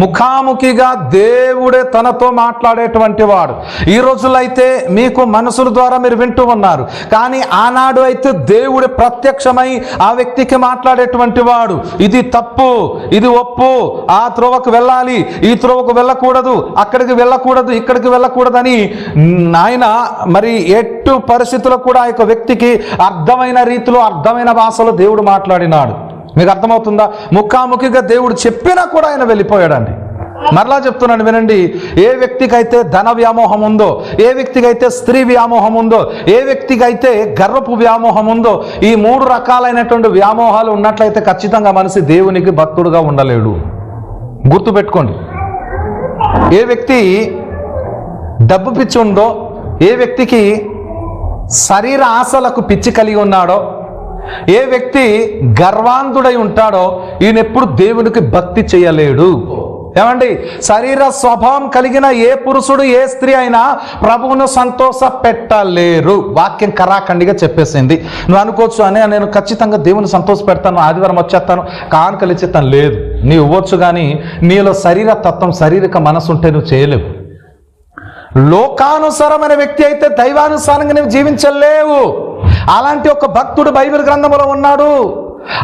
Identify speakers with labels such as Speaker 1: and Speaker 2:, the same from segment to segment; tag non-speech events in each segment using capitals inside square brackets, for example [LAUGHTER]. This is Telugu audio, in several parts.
Speaker 1: ముఖాముఖిగా దేవుడే తనతో మాట్లాడేటువంటి వాడు. ఈ రోజుల్లో అయితే మీకు మనసుల ద్వారా మీరు వింటూ ఉన్నారు. కానీ ఆనాడు అయితే దేవుడు ప్రత్యక్షమై ఆ వ్యక్తికి మాట్లాడేటువంటి వాడు. ఇది తప్పు ఇది ఒప్పు. ఆ త్రోవకు వెళ్ళాలి ఈ త్రోవకు వెళ్ళకూడదు అక్కడికి వెళ్ళకూడదు ఇక్కడికి వెళ్ళకూడదని నాయన మరి ఎట్టు పరిస్థితుల్లో కూడా ఆ యొక్క వ్యక్తికి అర్థమైన రీతిలో అర్థమైన భాషలో దేవుడు మాట్లాడినాడు. మీకు అర్థమవుతుందా? ముఖాముఖిగా దేవుడు చెప్పినా కూడా ఆయన వెళ్ళిపోయాడండి. మరలా చెప్తున్నాను వినండి ఏ వ్యక్తికైతే ధన వ్యామోహం ఉందో ఏ వ్యక్తికైతే స్త్రీ వ్యామోహం ఉందో ఏ వ్యక్తికైతే గర్వపు వ్యామోహం ఉందో ఈ మూడు రకాలైనటువంటి వ్యామోహాలు ఉన్నట్లయితే ఖచ్చితంగా మనిషి దేవునికి భక్తుడుగా ఉండలేడు. గుర్తుపెట్టుకోండి. ఏ వ్యక్తి డబ్బు పిచ్చి ఉందో ఏ వ్యక్తికి శరీర ఆశలకు పిచ్చి కలిగి ఉన్నాడో ఏ వ్యక్తి గర్వాంధుడై ఉంటాడో ఈయన ఎప్పుడు దేవునికి భక్తి చేయలేడు. ఏమండి? శరీర స్వభావం కలిగిన ఏ పురుషుడు ఏ స్త్రీ అయినా ప్రభువును సంతోష పెట్టలేరు వాక్యం కరాఖండిగా చెప్పేసింది. నువ్వు అనుకోవచ్చు అని నేను ఖచ్చితంగా దేవుని సంతోష పెడతాను ఆదివారం వచ్చేస్తాను కానుకలు ఇచ్చేస్తాను. లేదు. నీ ఇవ్వచ్చు కానీ నీలో శరీర తత్వం శారీరక మనసు ఉంటే నువ్వు చేయలేవు. లోకానుసారమైన వ్యక్తి అయితే దైవానుసారంగా నువ్వు జీవించలేవు. అలాంటి ఒక భక్తుడు బైబిల్ గ్రంథంలో ఉన్నాడు.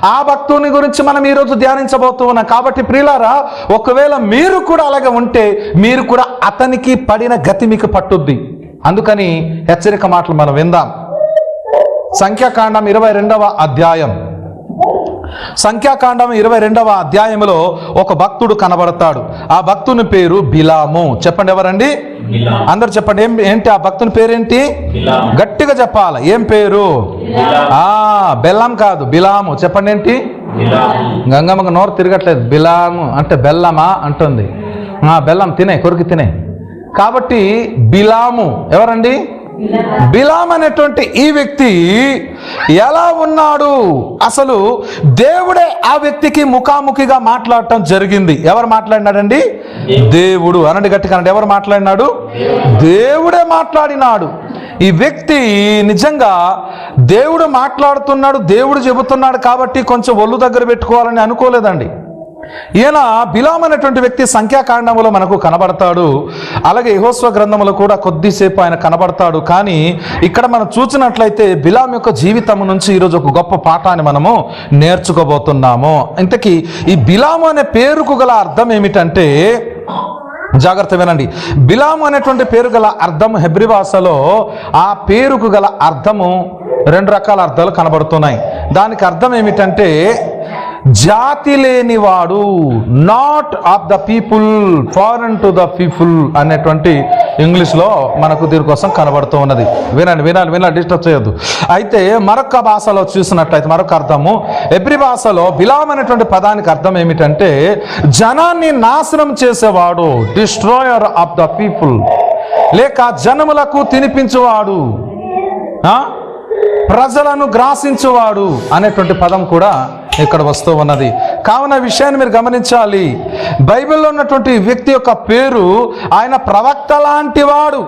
Speaker 1: ఆ భక్తుని గురించి మనం ఈరోజు ధ్యానించబోతూ ఉన్నాం కాబట్టి ప్రియులారా ఒకవేళ మీరు కూడా అలాగే ఉంటే మీరు కూడా అతనికి పడిన గతి మీకు పట్టుద్ది. అందుకని హెచ్చరిక మాటలు మనం విందాం. సంఖ్యాకాండం ఇరవై రెండవ అధ్యాయం. సంఖ్యాకాండం ఇరవై రెండవ అధ్యాయంలో ఒక భక్తుడు కనబడతాడు. ఆ భక్తుని పేరు బిలాము. చెప్పండి ఎవరండి. అందరు చెప్పండి. ఏం ఏంటి ఆ భక్తుని పేరేంటి. గట్టిగా చెప్పాలి. ఏం పేరు? ఆ బెల్లం కాదు బిలాము. చెప్పండి ఏంటి. గంగమ్మకు నోరు తిరగట్లేదు. బిలాము అంటే బెల్లమా అంటుంది. ఆ బెల్లం తినే కొరికి తినే. కాబట్టి బిలాము ఎవరండి? బిలాం అనేటువంటి ఈ వ్యక్తి ఎలా ఉన్నాడు? అసలు దేవుడే ఆ వ్యక్తికి ముఖాముఖిగా మాట్లాడటం జరిగింది. ఎవరు మాట్లాడినాడండి? దేవుడు. అనండి గట్టిగా అనండి. ఎవరు మాట్లాడినాడు? దేవుడే మాట్లాడినాడు. ఈ వ్యక్తి నిజంగా దేవుడు మాట్లాడుతున్నాడు దేవుడు చెబుతున్నాడు కాబట్టి కొంచెం ఒళ్ళు దగ్గర పెట్టుకోవాలని అనుకోలేదండి. ఇలా బిలాం అనేటువంటి వ్యక్తి సంఖ్యాకాండములో మనకు కనబడతాడు అలాగే యహోస్వ గ్రంథంలో కూడా కొద్దిసేపు ఆయన కనబడతాడు. కానీ ఇక్కడ మనం చూసినట్లయితే బిలాం యొక్క జీవితం నుంచి ఈరోజు ఒక గొప్ప పాఠాన్ని మనము నేర్చుకోబోతున్నాము. ఇంతకీ ఈ బిలాము అనే పేరుకు గల అర్థం ఏమిటంటే జాగ్రత్త వినండి. బిలాము అనేటువంటి పేరు గల అర్థం హెబ్రి భాషలో ఆ పేరుకు గల అర్థము రెండు రకాల అర్థాలు కనబడుతున్నాయి. దానికి అర్థం ఏమిటంటే జాతి లేనివాడు not of the people foreign to the people అనేటువంటి ఇంగ్లీష్లో మనకు దీనికోసం కనబడుతూ ఉన్నది. వినండి వినాలి వినాలి డిస్టర్బ్ చేయొద్దు. అయితే మరొక భాషలో చూసినట్లయితే మరొక అర్థము ఎబ్రి భాషలో బిలాం అనేటువంటి పదానికి అర్థం ఏమిటంటే జనాన్ని నాశనం చేసేవాడు డిస్ట్రాయర్ ఆఫ్ ద పీపుల్ లేక జనములకు తినిపించువాడు ప్రజలను గ్రాసించువాడు అనేటువంటి పదం కూడా ఇక్కడ వస్తూ ఉన్నది. కావున విషయాన్ని మీరు గమనించాలి. బైబిల్లో ఉన్నటువంటి వ్యక్తి యొక్క పేరు ఆయన ప్రవక్త లాంటివాడు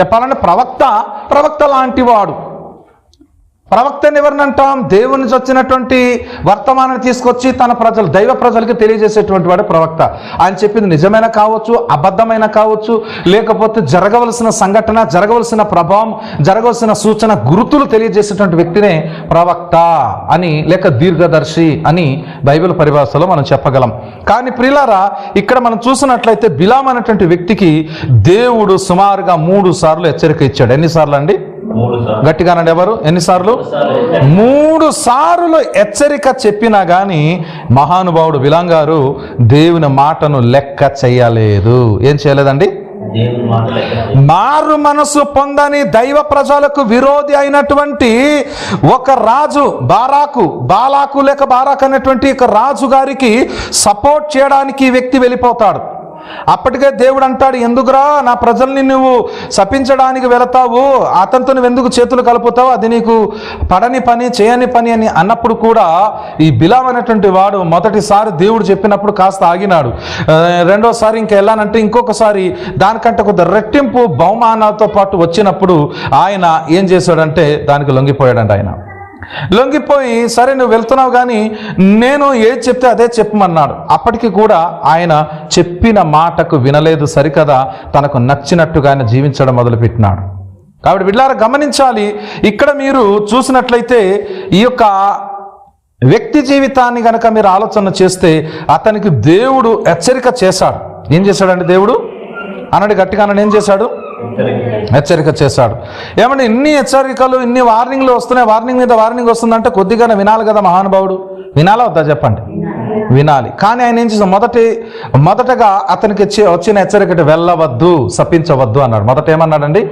Speaker 1: చెప్పాలంటే ప్రవక్త ప్రవక్త లాంటివాడు ప్రవక్తని ఎవరిని అంటాం దేవుని నుంచి వచ్చినటువంటి వర్తమానాన్ని తీసుకొచ్చి తన ప్రజలు దైవ ప్రజలకి తెలియజేసేటువంటి వాడు ప్రవక్త. ఆయన చెప్పింది నిజమైన కావచ్చు అబద్ధమైన కావచ్చు లేకపోతే జరగవలసిన సంఘటన జరగవలసిన ప్రభావం జరగవలసిన సూచన గుర్తులు తెలియజేసేటువంటి వ్యక్తినే ప్రవక్త అని లేక దీర్ఘదర్శి అని బైబిల్ పరిభాషలో మనం చెప్పగలం. కానీ ప్రియులారా ఇక్కడ మనం చూసినట్లయితే బిలాం అనేటువంటి వ్యక్తికి దేవుడు సుమారుగా మూడు సార్లు హెచ్చరిక ఇచ్చాడు. ఎన్నిసార్లు అండి? గట్టిగానండి ఎవరు? ఎన్నిసార్లు? మూడు సార్లు హెచ్చరిక చెప్పినా గాని మహానుభావుడు విలాంగారు దేవుని మాటను లెక్క చేయలేదు ఏం చేయలేదండి మారు మనసు పొందని దైవ ప్రజలకు విరోధి అయినటువంటి ఒక రాజు బారాకు బాలాకు లేక బారాకు అనేటువంటి ఒక రాజు గారికి సపోర్ట్ చేయడానికి వ్యక్తి వెళ్ళిపోతాడు. అప్పటికే దేవుడు అంటాడు ఎందుకురా నా ప్రజల్ని నువ్వు శపించడానికి వెళతావు? అతనితో నువ్వు ఎందుకు చేతులు కలుపుతావు? అది నీకు పడని పని చేయని పని అని అన్నప్పుడు కూడా ఈ బిలాం అనేటువంటి వాడు మొదటిసారి దేవుడు చెప్పినప్పుడు కాస్త ఆగినాడు. రెండోసారి ఇంకా వెళ్ళానంటే ఇంకొకసారి దానికంటే కొద్ది రెట్టింపు బహుమానాలతో పాటు వచ్చినప్పుడు ఆయన ఏం చేశాడంటే దానికి లొంగిపోయాడంట ఆయన. లొంగిపోయి సరే నువ్వు వెళ్తున్నావు కానీ నేను ఏది చెప్తే అదే చెప్పమన్నాడు. అప్పటికి కూడా ఆయన చెప్పిన మాటకు వినలేదు సరికదా తనకు నచ్చినట్టుగా ఆయన జీవించడం మొదలుపెట్టినాడు. కాబట్టి వీళ్ళారా గమనించాలి. ఇక్కడ మీరు చూసినట్లయితే ఈ యొక్క వ్యక్తి జీవితాన్ని కనుక మీరు ఆలోచన చేస్తే అతనికి దేవుడు హెచ్చరిక చేశాడు. ఏం చేశాడండి దేవుడు? అన్నది గట్టిగా అన్నాడు ఏం చేశాడు? హెచ్చరిక చేశాడు. ఏమంటే ఇన్ని హెచ్చరికలు ఇన్ని వార్నింగ్లు వస్తున్నాయి. వార్నింగ్ మీద వార్నింగ్ వస్తుందంటే కొద్దిగానే వినాలి కదా మహానుభావుడు. వినాలా వద్దా చెప్పండి? వినాలి. కానీ ఆయన ఏం చేశాడు? మొదటి మొదటగా అతనికి వచ్చి- వచ్చిన హెచ్చరిక అంటే వెళ్ళవద్దు శపించవద్దు అన్నాడు. మొదట ఏమన్నాడండి?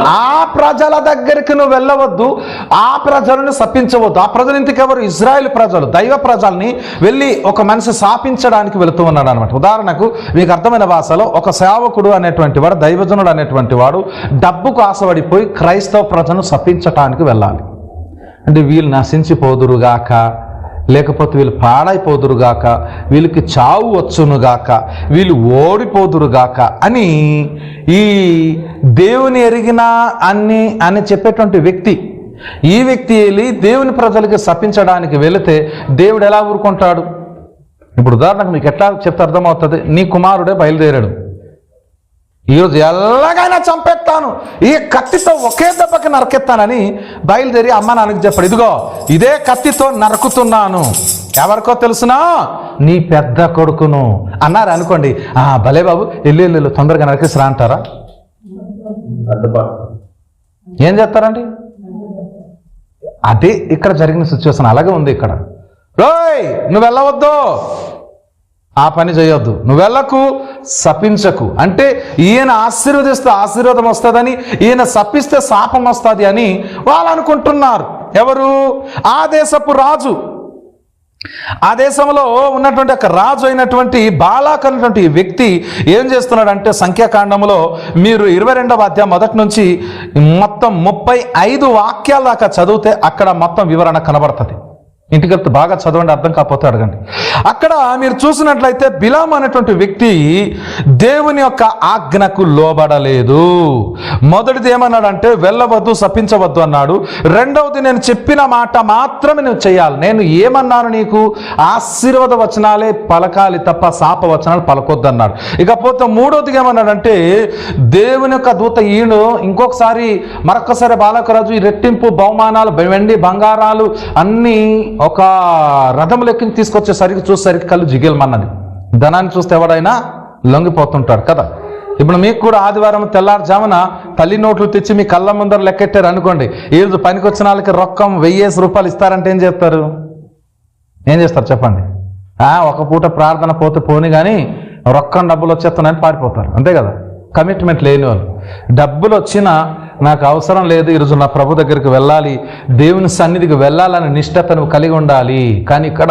Speaker 1: ఆ ప్రజల దగ్గరికి నువ్వు వెళ్ళవద్దు ఆ ప్రజలను శపించవద్దు. ఆ ప్రజలు ఇంతకెవరు ఇజ్రాయెల్ ప్రజలు దైవ ప్రజల్ని వెళ్ళి ఒక మనిషి శాపించడానికి వెళుతూ ఉన్నాడు అనమాట ఉదాహరణకు మీకు అర్థమైన భాషలో ఒక సేవకుడు అనేటువంటి వాడు దైవజనుడు అనేటువంటి వాడు డబ్బుకు ఆశపడిపోయి క్రైస్తవ ప్రజలను శపించటానికి వెళ్ళాలి. అంటే వీళ్ళు నశించిపోదురుగాక లేకపోతే వీళ్ళు పాడైపోదురుగాక వీళ్ళకి చావు వచ్చునుగాక వీళ్ళు ఓడిపోదురుగాక అని ఈ దేవుని ఎరిగిన అన్ని అని చెప్పేటువంటి వ్యక్తి ఈ వ్యక్తి వెళ్ళి దేవుని ప్రజలకి శపించడానికి వెళితే దేవుడు ఎలా ఊరుకుంటాడు? ఇప్పుడు ఉదాహరణకు మీకు ఎట్లా చెప్తే అర్థమవుతుంది? నీ కుమారుడే బయలుదేరాడు. ఈరోజు ఎలాగైనా చంపేస్తాను ఈ కత్తితో ఒకే దెబ్బకి నరకెత్తానని బయలుదేరి అమ్మ నాన్నకి చెప్పాడు. ఇదిగో ఇదే కత్తితో నరుకుతున్నాను. ఎవరికో తెలుసునా? నీ పెద్ద కొడుకును. అన్నారు అనుకోండి. ఆ భలే బాబు ఎల్లు ఎల్లు తొందరగా నరికేసిరా అంటారా? ఏం చేస్తారండి? అదే ఇక్కడ జరిగిన సిచ్యువేషన్ అలాగే ఉంది ఇక్కడ. రోయ్ నువ్వు వెళ్ళవద్దు. ఆ పని చేయొద్దు. నువ్వెళ్ళకు సపించకు శపించకు. అంటే ఈయన ఆశీర్వదిస్తే ఆశీర్వాదం వస్తుందని ఈయన శపిస్తే శాపం వస్తుంది అని వాళ్ళు అనుకుంటున్నారు ఎవరు? ఆ దేశపు రాజు. ఆ దేశంలో ఉన్నటువంటి ఒక రాజు అయినటువంటి బాలాక్ అనేటువంటి వ్యక్తి ఏం చేస్తున్నాడంటే సంఖ్యాకాండంలో మీరు ఇరవై రెండవ అధ్యాయం మొదటి నుంచి మొత్తం ముప్పై ఐదు వాక్యాల దాకా చదివితే అక్కడ మొత్తం వివరణ కనబడుతుంది. ఇంటికి వెళ్తే బాగా చదవండి అర్థం కాకపోతే అడగండి. అక్కడ మీరు చూసినట్లయితే బిలాం అనేటువంటి వ్యక్తి దేవుని యొక్క ఆజ్ఞకు లోబడలేదు. మొదటిది ఏమన్నాడంటే వెళ్ళవద్దు శపించవద్దు అన్నాడు. రెండవది నేను చెప్పిన మాట మాత్రమే నువ్వు చేయాలి. నేను ఏమన్నాను నీకు? ఆశీర్వాద వచనాలే పలకాలి తప్ప శాప వచనాలు పలకొద్దు అన్నాడు. ఇకపోతే మూడవదిగా ఏమన్నాడంటే దేవుని యొక్క దూత ఈయను ఇంకొకసారి మరొకసారి బాలకరాజు ఈ రెట్టింపు బహుమానాలు వెండి బంగారాలు అన్నీ ఒక రథం లెక్కని తీసుకొచ్చేసరికి చూసేసరికి కళ్ళు జిగేలమన్నది. ధనాన్ని చూస్తే ఎవడైనా లొంగిపోతుంటాడు కదా. ఇప్పుడు మీకు కూడా ఆదివారం తెల్లారుజామున తల్లి నోట్లు తెచ్చి మీ కళ్ళ ముందర లెక్కెట్టారు అనుకోండి. ఈ రోజు పనికొచ్చిన వాళ్ళకి రొక్కం వెయ్యేసి రూపాయలు ఇస్తారంటే ఏం చేస్తారు? ఏం చేస్తారు చెప్పండి? ఒక పూట ప్రార్థన పోతే పోని కానీ రొక్కం డబ్బులు వచ్చేస్తున్నాయని పారిపోతారు. అంతే కదా. కమిట్మెంట్ లేని వాళ్ళు. డబ్బులు వచ్చినా నాకు అవసరం లేదు ఈరోజు నా ప్రభు దగ్గరికి వెళ్ళాలి. దేవుని సన్నిధికి వెళ్ళాలని నిష్ఠత నువ్వు కలిగి ఉండాలి. కానీ ఇక్కడ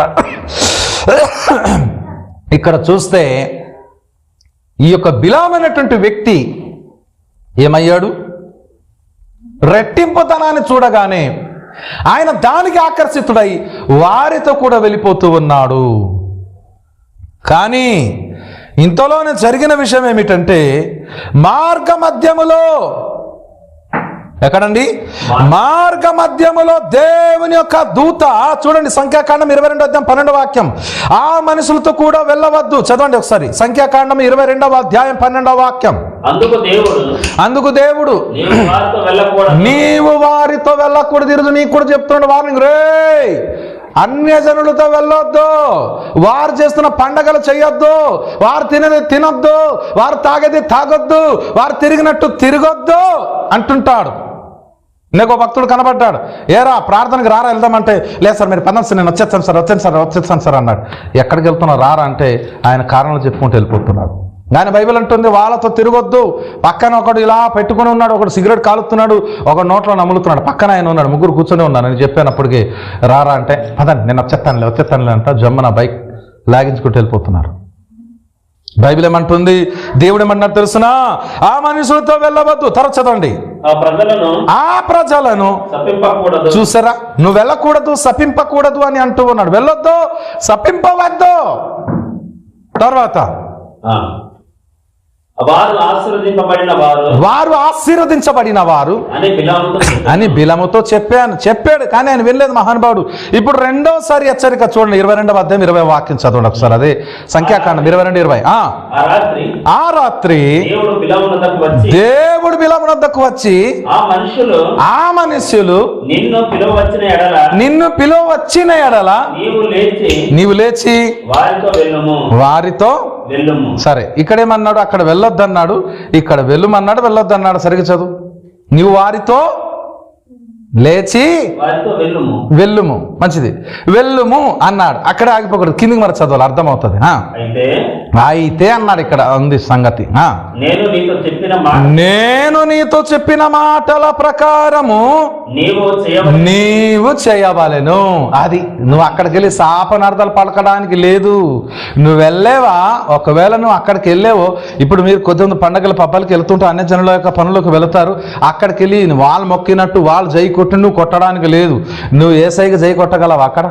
Speaker 1: ఇక్కడ చూస్తే ఈ యొక్క బిలామైనటువంటి వ్యక్తి ఏమయ్యాడు? రెట్టింపుతనాన్ని చూడగానే ఆయన దానికి ఆకర్షితుడై వారితో కూడా వెళ్ళిపోతూ ఉన్నాడు. కానీ ఇంతలోనే జరిగిన విషయం ఏమిటంటే మార్గ మధ్యములో ఎక్కడండి? మార్గ మధ్యములో దేవుని యొక్క దూత చూడండి సంఖ్యాకాండం ఇరవై రెండో అధ్యాయం పన్నెండవ వాక్యం. ఆ మనుషులతో కూడా వెళ్ళవద్దు. చదవండి ఒకసారి. సంఖ్యాకాండం ఇరవై రెండవ అధ్యాయం పన్నెండవ వాక్యం.
Speaker 2: అందుకు దేవుడు
Speaker 1: అందుకు దేవుడు
Speaker 2: నీవు వారితో వెళ్ళకూడదు.
Speaker 1: నీకు కూడా చెప్తున్నాడు వార్నింగ్ రే అన్యజనులతో వెళ్ళొద్దు. వారు చేస్తున్న పండగలు చేయొద్దు వారు తినేది తినొద్దు. వారు తాగేది తాగొద్దు. వారు తిరిగినట్టు తిరగొద్దు అంటుంటాడు. నీకు ఒక భక్తుడు కనబడ్డాడు. ఏరా ప్రార్థనకి రారా వెళ్దామంటే లేదు సార్ మీరు పన్నాం సార్ నేను వచ్చేస్తాను సార్ వచ్చాను సార్ వచ్చేస్తాను సార్ అన్నాడు. ఎక్కడికి వెళ్తున్నా రారా అంటే ఆయన కారణాలు చెప్పుకుంటూ వెళ్ళిపోతున్నాడు. కానీ బైబిల్ అంటుంది వాళ్ళతో తిరగొద్దు. పక్కన ఒకడు ఇలా పెట్టుకుని ఉన్నాడు ఒకడు సిగరెట్ కాలుతున్నాడు ఒక నోట్లో నములుతున్నాడు. పక్కన ఆయన ఉన్నాడు ముగ్గురు కూర్చొని ఉన్నాను నేను చెప్పానప్పటికీ రారా అంటే పదండి నేను వచ్చేస్తానులే వచ్చేస్తానులే అంట జమ్మన బైక్ లాగించుకుంటూ వెళ్ళిపోతున్నారు. బైబిల్ ఏమంటుంది? దేవుడు ఏమన్నారు తెలుసునా? ఆ మనుషులతో వెళ్ళవద్దు. తర్వాత చదవండి.
Speaker 2: ఆ ప్రజలను
Speaker 1: చూసారా? నువ్వు వెళ్ళకూడదు శపింపకూడదు అని అంటూ ఉన్నాడు. వెళ్ళొద్దు శపింపవద్దు తర్వాత.
Speaker 2: వారు ఆశీర్వదింపబడిన వారు.
Speaker 1: వారు ఆశీర్వదించబడిన వారు.
Speaker 2: అని బిలాముతో చెప్పాను.
Speaker 1: చెప్పాడు కానీ ఆయన వెళ్ళలేదు మహానుభావుడు. ఇప్పుడు రెండోసారి హెచ్చరిక చూడండి ఇరవై రెండవ అధ్యాయం ఇరవై వాక్యం చదవండి ఒకసారి. అదే సంఖ్యాకాండం ఇరవై రెండు ఇరవై. ఆ.
Speaker 2: ఆ రాత్రి దేవుడు
Speaker 1: బిలమునద్దకు వచ్చి
Speaker 2: ఆ మనుషులు నిన్ను పిలువవచ్చిన ఎడల
Speaker 1: నిన్ను పిలువ వచ్చిన ఎడల
Speaker 2: నీవు లేచి వారితో
Speaker 1: సరే ఇక్కడేమన్నాడు? అక్కడ వెళ్ళొద్దన్నాడు. ఇక్కడ వెళ్ళుమన్నాడు వెళ్ళొద్దన్నాడు. సరిగ్గా చదువు. నీవు వారితో లేచి
Speaker 2: వెళ్ళుము.
Speaker 1: మంచిది. వెళ్ళుము అన్నాడు. అక్కడే ఆగిపోకూడదు. కిందికి మరి చదవాలి. అర్థమవుతుంది.
Speaker 2: అయితే
Speaker 1: అన్నాడు ఇక్కడ ఉంది సంగతి.
Speaker 2: నేను నీతో చెప్పిన
Speaker 1: మాటల ప్రకారము
Speaker 2: నీవు
Speaker 1: చేయవలెను. అది నువ్వు అక్కడికి వెళ్ళి శాపనార్థాలు పలకడానికి లేదు. నువ్వు వెళ్ళేవా? ఒకవేళ నువ్వు అక్కడికి వెళ్ళేవో ఇప్పుడు మీరు కొద్దిమంది పండగల పబ్బాలకి వెళ్తుంటే అన్ని జనుల యొక్క పనులకు వెళతారు. అక్కడికి వెళ్ళి వాళ్ళు మొక్కినట్టు వాళ్ళు జై కొట్టి నువ్వు కొట్టడానికి లేదు. నువ్వు ఏ సైకి జై కొట్టగలవు అక్కడ?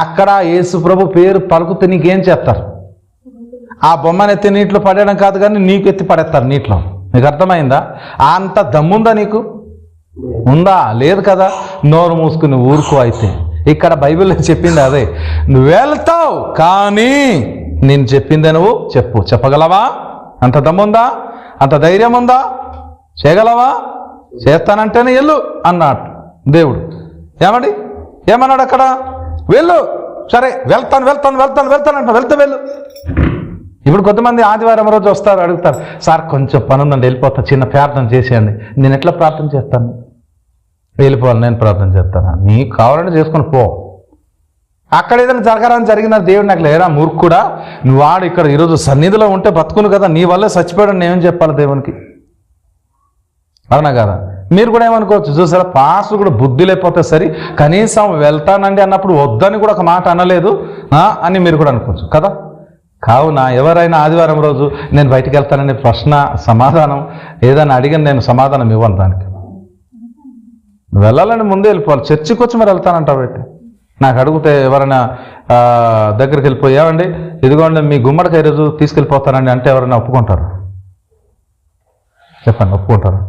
Speaker 1: అక్కడ యేసు ప్రభు పేరు పలుకుతే నీకేం చేస్తారు? ఆ బొమ్మను ఎత్తి నీటిలో పడేయడం కాదు కానీ నీకు ఎత్తి పడేస్తారు నీటిలో. నీకు అర్థమైందా? అంత దమ్ముందా నీకు? ఉందా? లేదు కదా. నోరు మూసుకుని ఊరుకో అయితే. ఇక్కడ బైబిల్లో చెప్పింది అదే. నువ్వు వెళ్తావు కానీ నేను చెప్పిందే నువ్వు చెప్పు. చెప్పగలవా? అంత దమ్ముందా? అంత ధైర్యం ఉందా? చేయగలవా? చేస్తానంటేనే వెళ్ళు అన్నాడు దేవుడు. ఏమండి? ఏమన్నాడు అక్కడ? వెళ్ళు. సరే వెళ్తాను వెళ్తాను వెళ్తాను వెళ్తాను అంట వెళ్తా వెళ్ళు. ఇప్పుడు కొంతమంది ఆదివారం రోజు వస్తారు అడుగుతారు సార్ కొంచెం పని ఉందండి వెళ్ళిపోతా చిన్న ప్రార్థన చేసేయండి. నేను ఎట్లా ప్రార్థన చేస్తాను? వెళ్ళిపోవాలి నేను ప్రార్థన చేస్తాను. నీకు కావాలంటే చేసుకొని పో. అక్కడ ఏదైనా జరగరాని జరిగిన దేవుడు నాకు లేరా మూర్ఖుడా? నువ్వు వాడు ఇక్కడ ఈరోజు సన్నిధిలో ఉంటే బతుకును కదా నీ వల్లే చచ్చిపోయాడు నేను చెప్పాలి దేవునికి? అవునా కదా మీరు కూడా ఏమనుకోవచ్చు? చూసారా? పాస్టర్ కూడా బుద్ధి లేకపోతే సరే కనీసం వెళ్తానండి అన్నప్పుడు వద్దని కూడా ఒక మాట అనలేదు. అని మీరు కూడా అనుకోవచ్చు. కదా? కావున ఎవరైనా ఆదివారం రోజు నేను బయటికి వెళ్తానని ప్రశ్న సమాధానం ఏదైనా అడిగిన నేను సమాధానం ఇవ్వను దానికి. వెళ్ళాలని ముందే వెళ్ళిపోవాలి. చర్చికి వచ్చి మరి వెళ్తానంటావు పెట్టి నాకు అడిగితే ఎవరైనా దగ్గరికి వెళ్ళిపోయావండి ఇదిగోండి మీ గుమ్మడికాయ రోజు తీసుకెళ్ళిపోతానండి అంటే ఎవరైనా ఒప్పుకుంటారు? చెప్పండి ఒప్పుకుంటారు?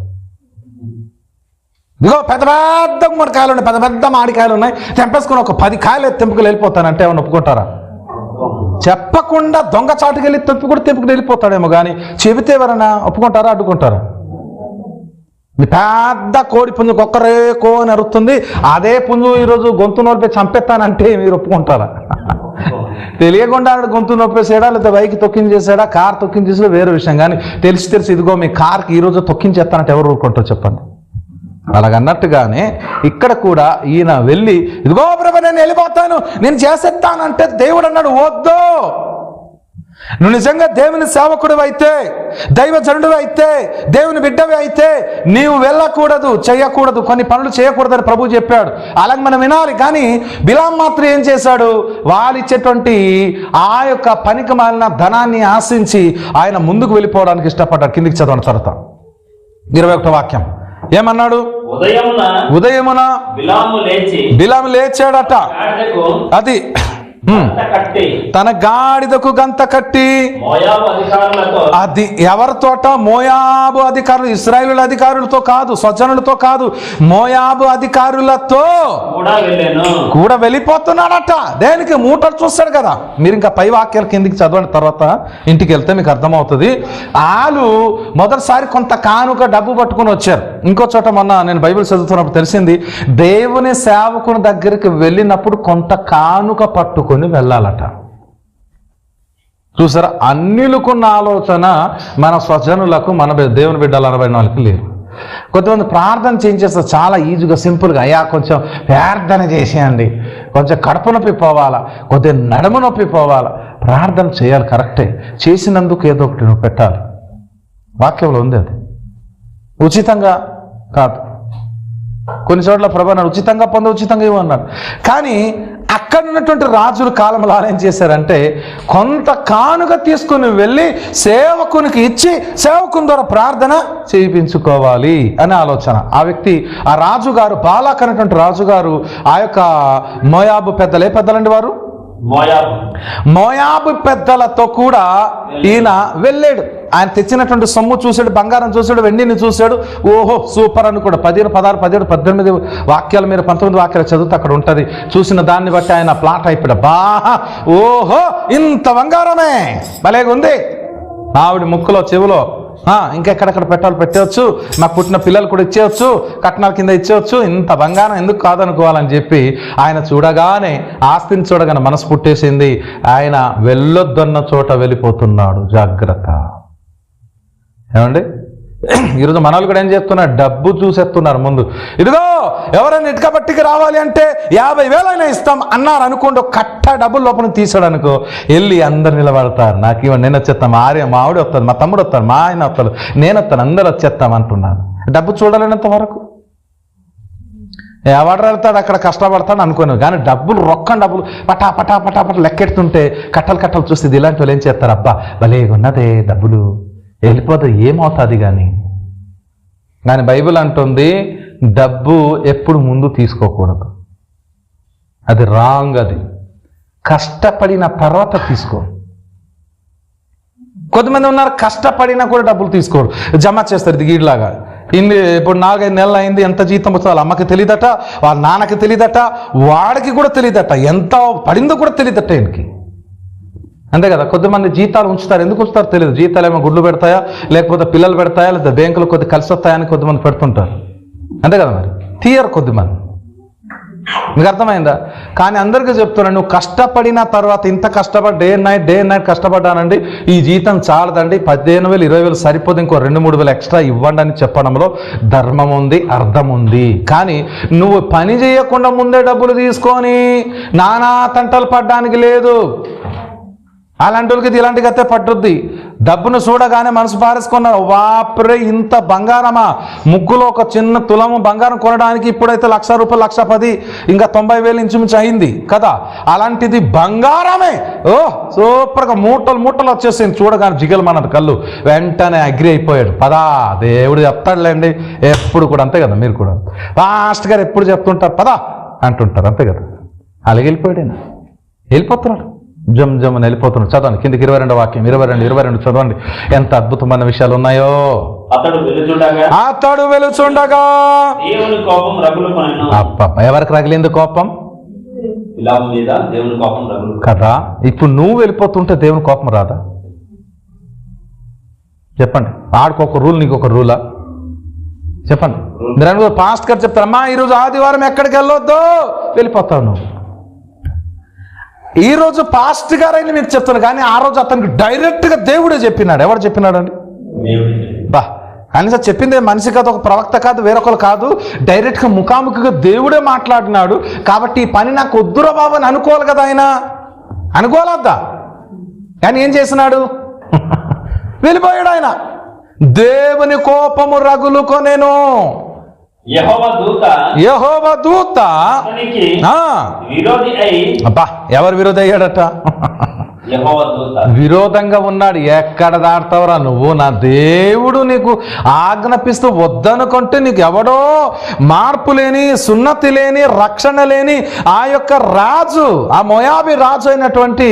Speaker 1: ఇదిగో పెద్ద పెద్ద గుమ్మడికాయలు ఉన్నాయి పెద్ద పెద్ద మామిడికాయలు ఉన్నాయి. తెంపేసుకుని ఒక పది కాయలు ఎత్తి తెంపుకుని వెళ్ళిపోతానంటే ఏమైనా ఒప్పుకుంటారా? చెప్పకుండా దొంగ చాటుకి వెళ్ళి తెంపు కూడా తెంపుకుని వెళ్ళిపోతాడేమో కానీ చెబితే ఎవరైనా ఒప్పుకుంటారా అడ్డుకుంటారా? మీ పెద్ద కోడి పుంజు ఒక్కరే కో అని అరుస్తుంది. అదే పుంజు ఈరోజు గొంతు నొప్పి చంపేస్తానంటే మీరు ఒప్పుకుంటారా? తెలియకుండా గొంతు నొప్పేసాడా లేదా బైక్ తొక్కించేసాడా కార్ తొక్కించేసాడా వేరే విషయం. కానీ తెలిసి తెలిసి ఇదిగో మీ కార్కి ఈరోజు తొక్కించేస్తానంటే ఎవరు ఊరుకుంటారు చెప్పండి. అలాగన్నట్టుగానే ఇక్కడ కూడా ఈయన వెళ్ళి ఇదిగో ప్రభు నేను వెళ్ళిపోతాను నేను చేసేస్తానంటే దేవుడు అన్నాడు వద్దు. నువ్వు నిజంగా దేవుని సేవకుడు అయితే దైవజనుడు అయితే దేవుని బిడ్డవి అయితే నీవు వెళ్ళకూడదు చేయకూడదు కొన్ని పనులు చేయకూడదని ప్రభు చెప్పాడు. అలాగే మనం వినాలి కానీ బిలాం మాత్రం ఏం చేశాడు? వాళ్ళు ఇచ్చేటువంటి ఆ యొక్క పనికి మాలిన ధనాన్ని ఆశించి ఆయన ముందుకు వెళ్ళిపోవడానికి ఇష్టపడ్డాడు. కిందికి చదవడం తర్వాత ఇరవై ఒకటి వాక్యం. ఏమన్నాడు?
Speaker 2: ఉదయమున
Speaker 1: ఉదయమున
Speaker 2: బిలాము లేచి
Speaker 1: బిలాం లేచాడట. అది తన గాడిదకు గంత కట్టి. అది ఎవరితోట మోయాబు అధికారులు ఇస్రాయేలు అధికారులతో కాదు స్వజనులతో కాదు మోయాబు అధికారులతో
Speaker 2: కూడా
Speaker 1: వెళ్ళిపోతున్నాడట. దేనికి? మూటలు చూస్తాడు కదా. మీరు ఇంకా పై వాక్యాల కిందికి చదవండి తర్వాత ఇంటికి వెళ్తే మీకు అర్థమవుతుంది. వాళ్ళు మొదటిసారి కొంత కానుక డబ్బు పట్టుకొని వచ్చారు. ఇంకో చోట మొన్న నేను బైబిల్ చదువుతున్నప్పుడు తెలిసింది దేవుని సేవకుని దగ్గరికి వెళ్ళినప్పుడు కొంత కానుక పట్టుకొని వెళ్ళాలట. చూసారా? అన్నిలుకున్న ఆలోచన మన స్వజనులకు మన దేవుని బిడ్డలు అనబడిన వాళ్ళకి లేరు కొంతమంది ప్రార్థన చేయించేస్తారు చాలా ఈజీగా సింపుల్గా అయ్యా కొంచెం ప్రార్థన చేసేయండి. కొంచెం కడుపు నొప్పి పోవాలా? కొద్దిగా నడుము నొప్పి పోవాలా? ప్రార్థన చేయాలి కరెక్టే. చేసినందుకు ఏదో ఒకటి నువ్వు పెట్టాలి. వాక్యంలో ఉంది అది. ఉచితంగా కాదు. కొన్ని చోట్ల ప్రభా నన్ను ఉచితంగా పొంద ఉచితంగా ఇవ్వన్నాడు కానీ అక్కడ ఉన్నటువంటి రాజుల కాలంలో ఏం చేశారంటే కొంత కానుక తీసుకుని వెళ్ళి సేవకునికి ఇచ్చి సేవకుని ద్వారా ప్రార్థన చేయించుకోవాలి అనే ఆలోచన. ఆ వ్యక్తి ఆ రాజుగారు బాలాక్ అనేటువంటి రాజుగారు ఆ యొక్క మోయాబు పెద్దలే పెద్దలండి వారు?
Speaker 2: మోయాబు.
Speaker 1: మోయాబు పెద్దలతో కూడా ఈయన వెళ్ళాడు. ఆయన తెచ్చినటువంటి సొమ్ము చూశాడు బంగారం చూశాడు వెండిని చూశాడు. ఓహో సూపర్ అని కూడా. పదిహేను పదహారు పదిహేడు పద్దెనిమిది వాక్యాలు మీరు పంతొమ్మిది వాక్యాలు చదివితే అక్కడ ఉంటుంది. చూసిన దాన్ని బట్టి ఆయన ప్లాట్ అయిపోయాడు. బా! ఓహో ఇంత బంగారమే! భలేగా ఉంది. ఆవిడ ముక్కులో చెవులో ఇంకా ఇంకెక్కడెక్కడ పెట్టాలి పెట్టవచ్చు నాకు పుట్టిన పిల్లలు కూడా ఇచ్చేయచ్చు. కట్నాల కింద ఇచ్చేయచ్చు. ఇంత బంగారం ఎందుకు కాదనుకోవాలని చెప్పి ఆయన చూడగానే ఆస్తిని చూడగానే మనసు పుట్టేసింది. ఆయన వెళ్ళొద్దన్న చోట వెళ్ళిపోతున్నాడు. జాగ్రత్త. ఏమండి? [CLEARS THROAT] ఈరోజు మనవాళ్ళు కూడా ఏం చేస్తున్నారు? డబ్బు చూసేస్తున్నారు ముందు. ఇదిగో ఎవరైనా ఇటుక పట్టికి రావాలి అంటే యాభై వేలైనా ఇస్తాం అన్నారు అనుకోండి ఒక కట్ట డబ్బులు లోపల తీసాడు అనుకో వెళ్ళి అందరు నిలబడతారు. నాకు ఇవ్వండి నేను వచ్చేస్తాను మా ఆర్య మా ఆవిడ వస్తాను మా తమ్ముడు వస్తాను మా ఆయన వస్తాడు నేను వస్తాను అందరు వచ్చేస్తాం అంటున్నారు. డబ్బు చూడలేనంత వరకు. ఎవడు వెళ్తాడు అక్కడ కష్టపడతాడు అనుకోను కానీ డబ్బులు రొక్కం డబ్బులు పటా పటా పటా పటా లెక్కెడుతుంటే కట్టలు కట్టలు చూస్తే ఇది ఇలాంటి వాళ్ళు ఏం చేస్తారు? అబ్బా భలే ఉన్నదే డబ్బులు. వెళ్ళిపోతే ఏమవుతుంది కానీ కానీ బైబిల్ అంటుంది డబ్బు ఎప్పుడు ముందు తీసుకోకూడదు. అది రాంగ్ అది. కష్టపడిన తర్వాత తీసుకో. కొంతమంది ఉన్నారు కష్టపడినా కూడా డబ్బులు తీసుకోరు. జమ చేస్తారు ఇది గీడిలాగా. ఇన్ని ఇప్పుడు నాలుగైదు నెలలు అయింది ఎంత జీతం వస్తుంది అమ్మకి తెలియదట వాళ్ళ నాన్నకి తెలియదట వాడికి కూడా తెలియదట ఎంత పడిందో కూడా తెలియదట ఈయనకి. అంతే కదా? కొద్దిమంది జీతాలు ఉంచుతారు. ఎందుకు ఉంచుతారు తెలియదు జీతాలు ఏమో గుడ్లు పెడతాయా? లేకపోతే పిల్లలు పెడతాయా? లేదా బ్యాంకులు కొద్ది కలిసి వస్తాయని కొద్దిమంది పెడుతుంటారు. అంతే కదా మరి? తీయరు కొద్దిమంది. మీకు అర్థమైందా? కానీ అందరికీ చెప్తున్నాను నువ్వు కష్టపడిన తర్వాత ఇంత కష్టపడి డే నైట్ డే నైట్ కష్టపడ్డానండి ఈ జీతం చాలదండి. పదిహేను వేలు ఇరవై వేలు సరిపోదు. ఇంకో రెండు మూడు వేలు ఎక్స్ట్రా ఇవ్వండి అని చెప్పడంలో ధర్మం ఉంది అర్థం ఉంది. కానీ నువ్వు పని చేయకుండా ముందే డబ్బులు తీసుకొని నానా తంటలు పడ్డానికి లేదు. అలాంటి వాళ్ళకి ఇది ఇలాంటి గతే పట్టుద్ది. డబ్బును చూడగానే మనసు పారేసుకున్నారు. వాప్రే ఇంత బంగారమా? ముగ్గులో ఒక చిన్న తులము బంగారం కొనడానికి ఇప్పుడైతే లక్ష రూపాయలు లక్ష పది ఇంకా తొంభై వేలు ఇంచుమించు అయింది. కదా? అలాంటిది బంగారమే. ఓ సూపర్గా మూటలు మూటలు వచ్చేసింది. చూడగానే జిగలు మనది కళ్ళు. వెంటనే అగ్రి అయిపోయాడు. పదా దేవుడు చెప్తాడులేండి. ఎప్పుడు కూడా అంతే కదా మీరు కూడా. లాస్ట్ గారు ఎప్పుడు చెప్తుంటారు? పదా అంటుంటారు. అంతే కదా. అలాగే వెళ్ళిపోయాడు వెళ్ళిపోతున్నాడు. జమ్ జమ్ అని వెళ్ళిపోతున్నాడు. చదవండి. కిందకి ఇరవై రెండు వాక్యం. ఇరవై రెండు ఇరవై రెండు చదవండి. ఎంత అద్భుతమైన విషయాలు ఉన్నాయో.
Speaker 2: అతడు వెలుచుండగా
Speaker 1: అతడు వెలుచుండగా
Speaker 2: దేవుని కోపం రగులు కొనను
Speaker 1: అబ్బబ్బ, ఎవరికి రగిలింది కోపం?
Speaker 2: బిలాము మీద దేవుని కోపం రగులు.
Speaker 1: కదా ఇప్పుడు నువ్వు వెళ్ళిపోతుంటే దేవుని కోపం రాదా? చెప్పండి. ఆడికి ఒక రూల్ నీకు ఒక రూలా? చెప్పండి. మీరు అనుకో పాస్ట్ గారు చెప్తారు అమ్మా ఈరోజు ఆదివారం ఎక్కడికి వెళ్ళొద్దు? వెళ్ళిపోతావు నువ్వు. ఈ రోజు పాస్ట్ గారైనా మీకు చెప్తాను కానీ ఆ రోజు అతనికి డైరెక్ట్గా దేవుడే చెప్పినాడు. ఎవరు చెప్పినాడండి బా కనీసం చెప్పింది మనిషి కాదు ఒక ప్రవక్త కాదు వేరొకరు కాదు. డైరెక్ట్గా ముఖాముఖిగా దేవుడే మాట్లాడినాడు. కాబట్టి ఈ పని నాకు వద్దురా బాబు అని అనుకోవాలి కదా ఆయన. అనుకోలేద్దా కానీ ఏం చేసినాడు? [LAUGHS] వెళ్ళిపోయాడు ఆయన. దేవుని కోపము రగులుకొనేను.
Speaker 2: యెహోవా దూత విరోధి
Speaker 1: అబ్బా ఎవరు విరోధి అయ్యాడట? విరోధంగా ఉన్నాడు. ఎక్కడ దాడతావురా నువ్వు? నా దేవుడు నీకు ఆజ్ఞాపిస్తూ వద్దనుకుంటే నీకు ఎవడో మార్పు లేని సున్నతి లేని రక్షణ లేని ఆ యొక్క రాజు ఆ మొయాబి రాజు అయినటువంటి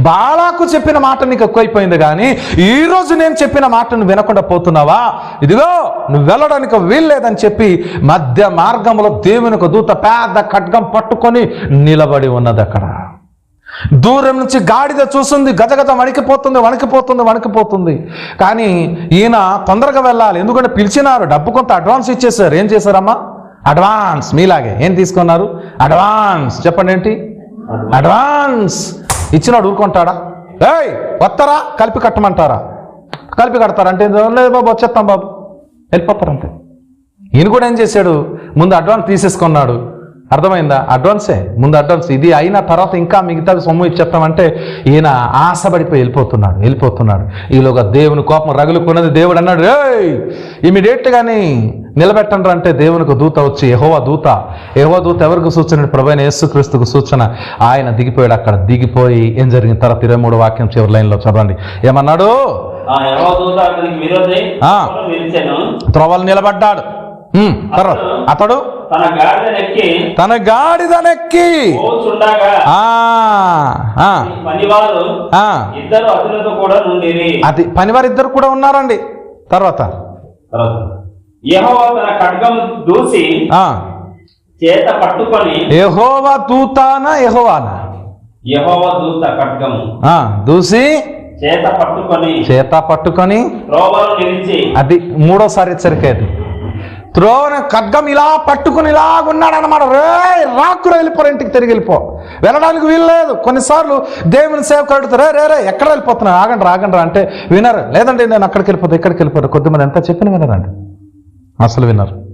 Speaker 1: బాలాకు చెప్పిన మాట నీకు ఎక్కువైపోయింది కానీ ఈ రోజు నేను చెప్పిన మాటను వినకుండా పోతున్నావా? ఇదిగో నువ్వు వెళ్ళడానికి వీల్లేదని చెప్పి మధ్య మార్గంలో దేవుని ఒక దూత పెద్ద ఖడ్గం పట్టుకొని నిలబడి ఉన్నది అక్కడ దూరం నుంచి గాడిద చూస్తుంది గజగజ వణికిపోతుంది వణికిపోతుంది వణికిపోతుంది. కానీ ఈయన తొందరగా వెళ్ళాలి. ఎందుకంటే పిలిచినారు డబ్బు కొంత అడ్వాన్స్ ఇచ్చేసారు ఏం చేశారమ్మా? అడ్వాన్స్ మీలాగే. ఏం తీసుకున్నారు? అడ్వాన్స్ చెప్పండి ఏంటి? అడ్వాన్స్ ఇచ్చినాడు ఊరుకుంటాడా? ఏయ్ వస్తారా కలిపి కట్టమంటారా? కలిపి కడతారా? అంటే లేదు బాబు వచ్చేస్తాం బాబు. వెళ్ళిపోతారంతే. ఈయన కూడా ఏం చేశాడు? ముందు అడ్వాన్స్ తీసేసుకున్నాడు. అర్థమైందా? అడ్వాన్సే ముందు అడ్వాన్స్ ఇది అయిన తర్వాత ఇంకా మిగతా సొమ్ము ఇచ్చేస్తామంటే ఈయన ఆశపడిపోయి వెళ్ళిపోతున్నాడు వెళ్ళిపోతున్నాడు. ఈలోగా దేవుని కోపం రగులుకున్నది దేవుడు అన్నాడు ఏయ్! ఇమీడియట్ గాని నిలబెట్టండి అంటే దేవునికి దూత వచ్చి యహోవా దూత యహోవా దూత ఎవరికి సూచన? ప్రభైన యేసుక్రీస్తుకు సూచన. ఆయన దిగిపోయాడు. అక్కడ దిగిపోయి ఏం జరిగిన తర్వాత ఇరవై మూడు వాక్యం చివరి లైన్లో చదవండి. ఏమన్నాడు? త్రోవలు నిలబడ్డాడు. తర్వాత. అతడు?
Speaker 2: తన పోచుండగా
Speaker 1: ఆ, ఆ,
Speaker 2: పనివారు. ఇద్దరు కూడా నుండిరి.
Speaker 1: అది పనివారిద్దరు కూడా ఉన్నారండి. తర్వాత.
Speaker 2: దూసి చేత పట్టుకొని
Speaker 1: యెహోవా దూతానా యెహోవానా?
Speaker 2: యెహోవా దూత ఖడ్గము
Speaker 1: ఆ, దూసి
Speaker 2: చేత పట్టుకొని
Speaker 1: చేత పట్టుకొని
Speaker 2: నిలిచి
Speaker 1: అది మూడోసారి హెచ్చరిక అది త్రోణ ఖడ్గం ఇలా పట్టుకుని ఇలా ఉన్నాడు అనమాట రే రాకురా వెళ్ళిపోరు ఇంటికి తిరిగి వెళ్ళిపో. వెళ్ళడానికి వీలు లేదు. కొన్నిసార్లు దేవుని సేవకు అడుగుతారు రే రే రే ఎక్కడ వెళ్ళిపోతున్నా ఆగండి రాగండి రా అంటే వినరు. లేదండి నేను అక్కడికి వెళ్ళిపోతా ఇక్కడికి వెళ్ళిపోతా. కొద్దిమంది ఎంత చెప్పిన వినరండి. అసలు వినరు.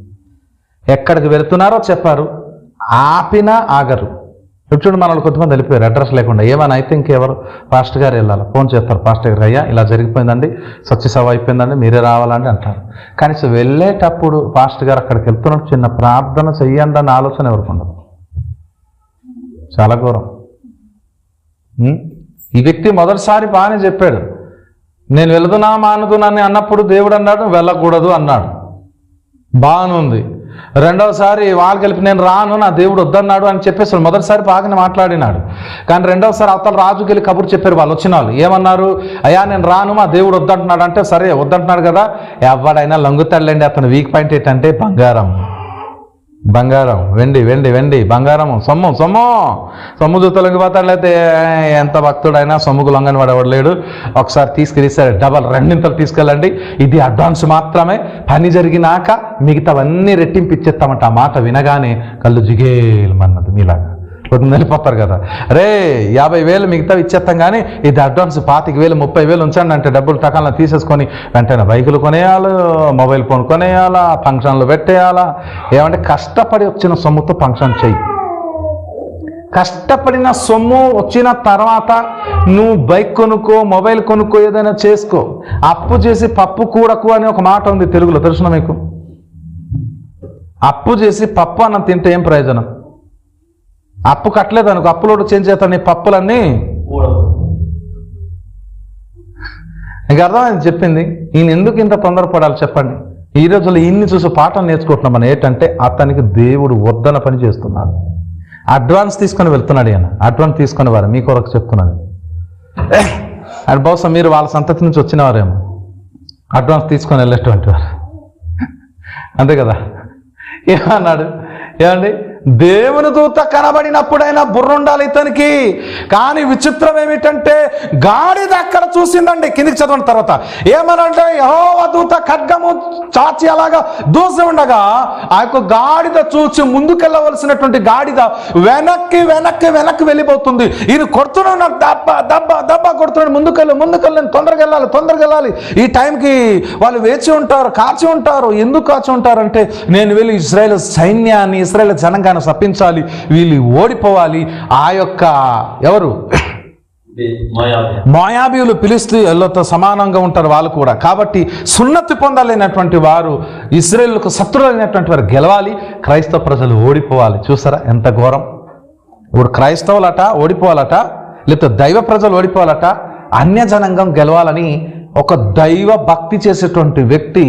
Speaker 1: ఎక్కడికి వెళుతున్నారో చెప్పారు. ఆపినా ఆగరు. చూడండి చూడు మనల్ని కొంతమంది వెళ్ళిపోయారు. అడ్రస్ లేకుండా. ఏమైనా? అయితే ఇంకెవరు పాస్టర్ గారు వెళ్ళాలి. ఫోన్ చేస్తారు. పాస్టర్ గారు అయ్యా ఇలా జరిగిపోయిందండి. సత్యసభ అయిపోయిందండి. మీరే రావాలండి అంటారు. కనీసం వెళ్ళేటప్పుడు పాస్టర్ గారు అక్కడికి వెళ్తున్నప్పుడు చిన్న ప్రార్థన చెయ్యండి అన్న ఆలోచన ఎవరికి ఉండదు. చాలా ఘోరం. ఈ వ్యక్తి మొదటిసారి బాగానే చెప్పాడు. నేను వెళుతున్నా మానుతున్నాను అన్నప్పుడు దేవుడు అన్నాడు వెళ్ళకూడదు అన్నాడు. బాగుంది రెండవసారి వాళ్ళు కలిపి నేను రాను నా దేవుడు వద్దన్నాడు అని చెప్పేసి మొదటిసారి బాగానే మాట్లాడినాడు. కానీ రెండవసారి అవతల రాజుకి వెళ్ళి కబురు చెప్పారు వాళ్ళు వచ్చిన వాళ్ళు. ఏమన్నారు? అయ్యా నేను రాను మా దేవుడు వద్దంటున్నాడు. అంటే సరే వద్దంటున్నాడు కదా. ఎవడైనా లొంగుతాడులేండి అతను వీక్ పాయింట్ ఏంటంటే బంగారం. బంగారం వెండి వెండి వెండి బంగారం సొమ్ము సొమ్ము! సొమ్ము జూత లొంగిపోతాడు ఎంత భక్తుడైనా సొమ్ముకు లొంగని వాడు లేడు. ఒకసారి తీసుకెళ్ళి సరే డబల్ రెండింతలు తీసుకెళ్ళండి. ఇది అడ్వాన్స్ మాత్రమే. పని జరిగినాక మిగతావన్నీ రెట్టింపు ఇచ్చేస్తామంట. ఆ మాట వినగానే కళ్ళు జిగేలమన్నది మీలాగా. పొద్దున్న వెళ్ళిపోతారు కదా. రే యాభై వేలు మిగతా ఇచ్చేస్తాం కానీ ఇది అడ్వాన్స్ పాతిక వేలు ముప్పై వేలు ఉంచండి అంటే డబ్బులు టకాలను తీసేసుకొని వెంటనే బైకులు కొనేయాలి మొబైల్ ఫోన్ కొనేయాలా ఫంక్షన్లు పెట్టేయాలా. ఏమంటే కష్టపడి వచ్చిన సొమ్ముతో ఫంక్షన్ చెయ్యి. కష్టపడిన సొమ్ము వచ్చిన తర్వాత నువ్వు బైక్ కొనుక్కో మొబైల్ కొనుక్కో ఏదైనా చేసుకో. అప్పు చేసి పప్పు కూడకు అని ఒక మాట ఉంది తెలుగులో తెలుసునా మీకు? అప్పు చేసి పప్పు అన్నం తింటే ఏం ప్రయోజనం? అప్పు కట్టలేదు అనుకో అప్పులోడు చేంజ్ చేస్తాను నీ పప్పులన్నీ. నీకు అర్థమైంది చెప్పింది? ఈయన ఎందుకు ఇంత తొందరపడాలి చెప్పండి. ఈ రోజుల్లో ఇన్ని చూసి పాఠం నేర్చుకుంటున్నాం మనం. ఏంటంటే అతనికి దేవుడు వద్దన పని చేస్తున్నాడు. అడ్వాన్స్ తీసుకొని వెళ్తున్నాడు ఈయన. అడ్వాన్స్ తీసుకొని వారు. మీ కొరకు చెప్తున్నాను. అండ్ బహుశా మీరు వాళ్ళ సంతతి నుంచి వచ్చినవారేమో. అడ్వాన్స్ తీసుకొని వెళ్ళేటువంటి వారు. అంతే కదా? ఏమన్నాడు? ఏమండి? దేవుని దూత కనబడినప్పుడైనా బుర్ర ఉండాలి ఇతనికి. కానీ విచిత్రం ఏమిటంటే గాడిద అక్కడ చూసిందండి. కిందికి చదవండి తర్వాత. ఏమనంటే యహోవ దూత ఖడ్గము చాచి అలాగా దూసి ఉండగా ఆ యొక్క గాడిద చూచి ముందుకెళ్ళవలసినటువంటి గాడిద వెనక్కి వెనక్కి వెనక్కి వెళ్ళిపోతుంది. ఈయన కొడుతున్నాడు దబ్బ దబ్బ దబ్బ కొడుతున్నాడు. ముందుకెళ్ళి ముందుకెళ్ళి నేను తొందరగా వెళ్ళాలి తొందరగా వెళ్ళాలి. ఈ టైంకి వాళ్ళు వేచి ఉంటారు కాచి ఉంటారు. ఎందుకు కాచి ఉంటారంటే నేను వెళ్ళి ఇస్రాయేల్ సైన్యాన్ని ఇస్రాయేల్ జనంగాన్ని సప్పించాలి వీళ్ళు ఓడిపోవాలి. ఆ యొక్క ఎవరు? మోయాబీయులు పిలిస్తూ ఎల్లతో సమానంగా ఉంటారు వాళ్ళు కూడా. కాబట్టి సున్నతి పొందలేనటువంటి వారు ఇస్రాయేల్కు శత్రువులైనటువంటి వారు గెలవాలి. క్రైస్తవ ప్రజలు ఓడిపోవాలి. చూసారా ఎంత ఘోరం? ఇప్పుడు క్రైస్తవులట ఓడిపోవాలట లేకపోతే దైవ ప్రజలు ఓడిపోవాలట అన్యజనంగం గెలవాలని ఒక దైవ భక్తి చేసేటువంటి వ్యక్తి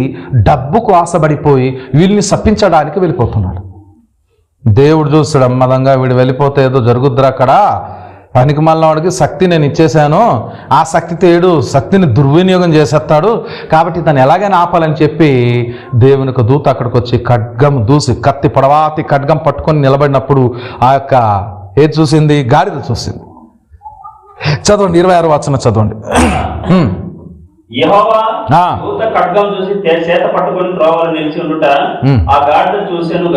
Speaker 1: డబ్బుకు ఆశపడిపోయి వీళ్ళని సప్పించడానికి వెళ్ళిపోతున్నాడు. దేవుడు చూస్తాడు అమ్మదంగా వీడు వెళ్ళిపోతే ఏదో జరుగుద్దిరా అక్కడ? పనికి వాడికి శక్తి నేను ఇచ్చేశాను. ఆ శక్తి తేడు శక్తిని దుర్వినియోగం చేసేస్తాడు. కాబట్టి తను ఎలాగైనా ఆపాలని చెప్పి దేవునికి దూత అక్కడికి వచ్చి ఖడ్గం దూసి కత్తి పొడవాతి ఖడ్గం పట్టుకొని నిలబడినప్పుడు ఆ యొక్క ఏది చూసింది? గాడిద చూసింది. చదవండి ఇరవై ఆరు వచనం చదవండి.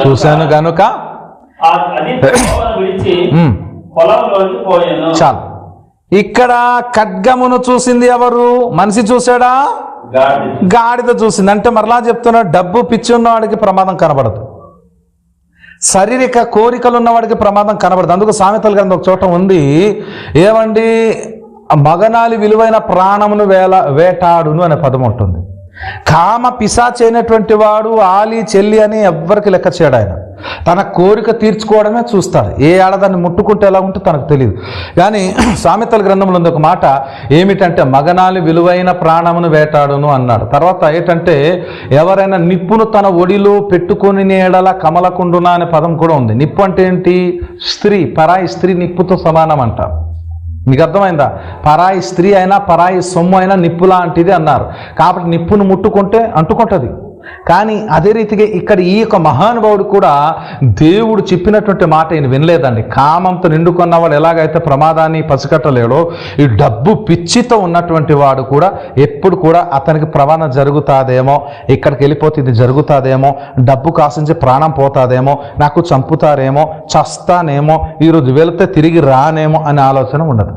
Speaker 2: చూశాను గనుక
Speaker 1: చాలు. ఇక్కడ ఖడ్గమును చూసింది ఎవరు? మనిషి చూసాడా
Speaker 2: గాడిద.
Speaker 1: చూసింది. అంటే మరలా చెప్తున్నా డబ్బు పిచ్చి ఉన్నవాడికి ప్రమాదం కనబడదు. శారీరక కోరికలు ఉన్నవాడికి ప్రమాదం కనబడదు. అందుకు సామెతల గ్రంథం ఒక చోట ఉంది. ఏమండి? మగనాలి విలువైన ప్రాణమును వేల వేటాడును అనే పదం ఉంటుంది కామ పిశాచైనటువంటి వాడు ఆలి చెల్లి అని ఎవ్వరికి లెక్క చేయడు ఆయన. తన కోరిక తీర్చుకోవడమే చూస్తాడు. ఏ ఆడదాన్ని ముట్టుకుంటే ఎలా ఉంటే తనకు తెలియదు. కానీ [CLEARS THROAT] సామెతల గ్రంథంలో ఉంది ఒక మాట ఏమిటంటే మగనాలి విలువైన ప్రాణమును వేటాడును అన్నాడు. తర్వాత ఏంటంటే ఎవరైనా నిప్పును తన ఒడిలో పెట్టుకొని నేడల కమలకుండునా అనే పదం కూడా ఉంది. నిప్పు అంటే ఏంటి? స్త్రీ పరాయి స్త్రీ నిప్పుతో సమానం అంటారు. మీకు అర్థమైందా పరాయి స్త్రీ అయినా పరాయి సొమ్ము అయినా నిప్పు లాంటిది అన్నారు. కాబట్టి నిప్పును ముట్టుకుంటే అంటుకుంటుంది. కానీ అదే రీతిగా ఇక్కడ ఈ యొక్క మహానుభావుడు కూడా దేవుడు చెప్పినటువంటి మాట ఈయన వినలేదండి. కామంతో నిండుకున్నవాడు ఎలాగైతే ప్రమాదాన్ని పసికట్టలేడో ఈ డబ్బు పిచ్చితో ఉన్నటువంటి వాడు కూడా ఎప్పుడు కూడా అతనికి ప్రమాదం జరుగుతాదేమో ఇక్కడికి వెళ్ళిపోతే ఇది జరుగుతాదేమో డబ్బు కాసించి ప్రాణం పోతాదేమో నాకు చంపుతారేమో చస్తానేమో ఈరోజు వెళితే తిరిగి రానేమో అనే ఆలోచన ఉండదు.